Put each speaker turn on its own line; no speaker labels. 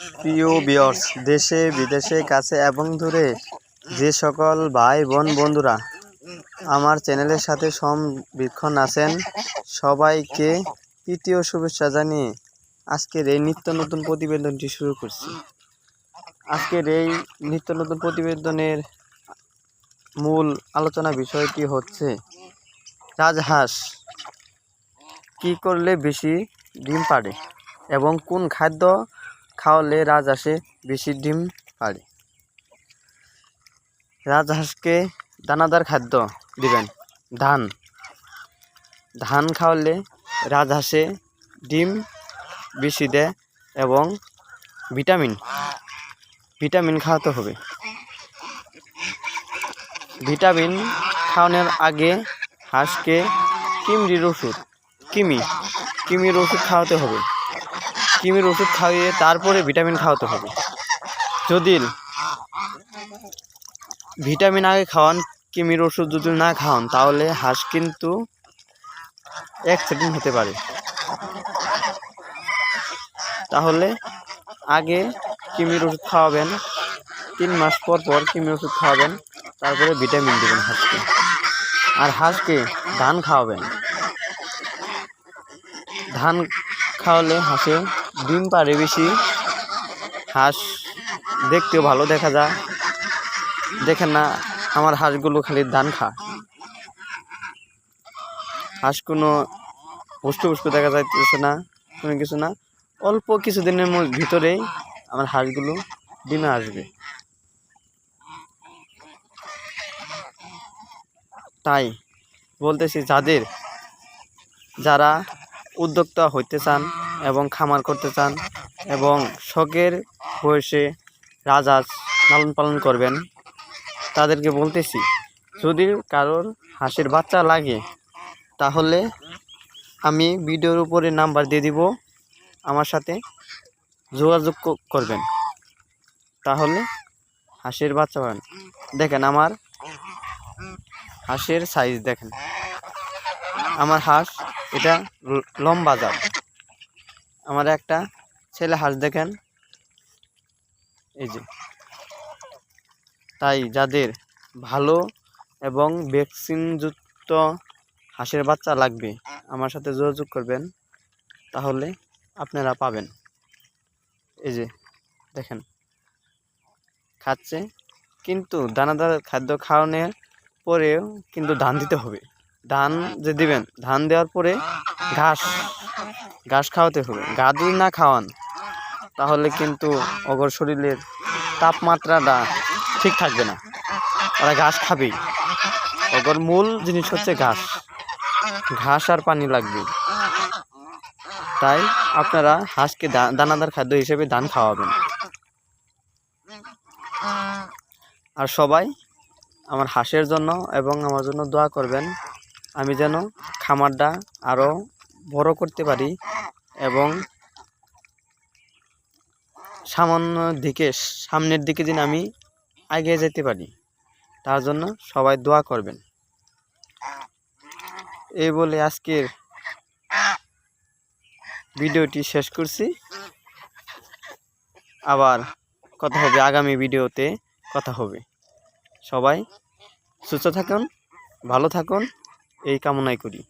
প্রিয় বিয়র্স দেশে, বিদেশে, কাছে এবং দূরে যে সকল ভাই, বোন, বন্ধুরা আমার চ্যানেলের সাথে সমবীক্ষণ আছেন, সবাইকে তৃতীয় শুভেচ্ছা জানিয়ে আজকের এই নিত্য নতুন প্রতিবেদনটি শুরু করছি। আজকের এই নিত্য নতুন প্রতিবেদনের মূল আলোচনা বিষয়টি হচ্ছে, রাজহাঁস কী করলে বেশি ডিম পাড়ে এবং কোন খাদ্য খাওয়ালে রাজহাঁসে বেশি ডিম পাড়ে। রাজহাঁসকে দানাদার খাদ্য দিবেন, ধান। ধান খাওয়ালে রাজহাঁসে ডিম বেশি দেয় এবং ভিটামিন ভিটামিন খাওয়াতে হবে। ভিটামিন খাওয়ানোর আগে হাঁসকে কিমরির ওষুধ, কিমি, কিমির ওষুধ খাওয়াতে হবে। কিমির ওষুধ খাইয়ে তারপরে ভিটামিন খাওয়াতে হবে। যদি ভিটামিন আগে খাওয়ান কিমির ওষুধ যদি না খাওয়ান, তাহলে হাঁস কিন্তু অ্যাক্সিডেন্ট হতে পারে। তাহলে আগে কিমির ওষুধ খাওয়াবেন, তিন মাস পর পর কিমির ওষুধ খাওয়াবেন, তারপরে ভিটামিন দেবেন হাঁসকে। আর হাঁসকে ধান খাওয়াবেন। ধান খাওয়ালে হাঁসে ডিম পারে বেশি, হাঁস দেখতেও ভালো দেখা যায়। দেখেন না, আমার হাঁসগুলো খালি ধান খা হাঁস কোনো পুষ্ট পুষ্ট দেখা যাইতেছে না, কোনো কিছু না। অল্প কিছুদিনের ভিতরেই আমার হাঁসগুলো ডিমে আসবে। তাই বলতেছি, যাদের যারা উদ্যোক্তা হইতে চান এবং খামার করতে চান এবং শখের বয়সে রাজহাঁস লালন পালন করবেন, তাদেরকে বলতেছি, যদি কারোর হাঁসের বাচ্চা লাগে, তাহলে আমি ভিডিওর উপরে নাম্বার দিয়ে দিব, আমার সাথে যোগাযোগ করবেন। তাহলে হাঁসের বাচ্চা পাবেন। দেখেন আমার হাঁসের সাইজ দেখেন। আমার হাঁস এটা লম্বা জাত। আমার একটা ছেলে হাঁস দেখেন। এই যে। তাই যাদের ভালো এবং ভ্যাকসিনযুক্ত হাঁসের বাচ্চা লাগবে, আমার সাথে যোগাযোগ করবেন, তাহলে আপনারা পাবেন। এই যে, দেখেন। খাচ্ছে, কিন্তু দানাদার খাদ্য খাওয়ানোর পরেও কিন্তু ধান দিতে হবে। ধান যে দিবেন, ধান দেওয়ার পরে ঘাস ঘাস খাওয়াতে হবে। ঘা যদি না খাওয়ান, তাহলে কিন্তু অগর শরীরের তাপমাত্রাটা ঠিক থাকবে না। ওরা ঘাস খাবেই। অগর মূল জিনিস হচ্ছে ঘাস। ঘাস আর পানি লাগবে। তাই আপনারা হাঁসকে দানাদার খাদ্য হিসেবে ধান খাওয়াবেন। আর সবাই আমার হাঁসের জন্য এবং আমার জন্য দোয়া করবেন। আমি যেন খামারটা আরও বড় করতে পারি এবং সামান্য দিকে, সামনের দিকে যেন আমি এগিয়ে যেতে পারি। তার জন্য সবাই দোয়া করবেন। এই বলে আজকের ভিডিওটি শেষ করছি। আবার কথা হবে আগামী ভিডিওতে, কথা হবে। সবাই সুস্থ থাকুন, ভালো থাকুন। এই কামনাই করি।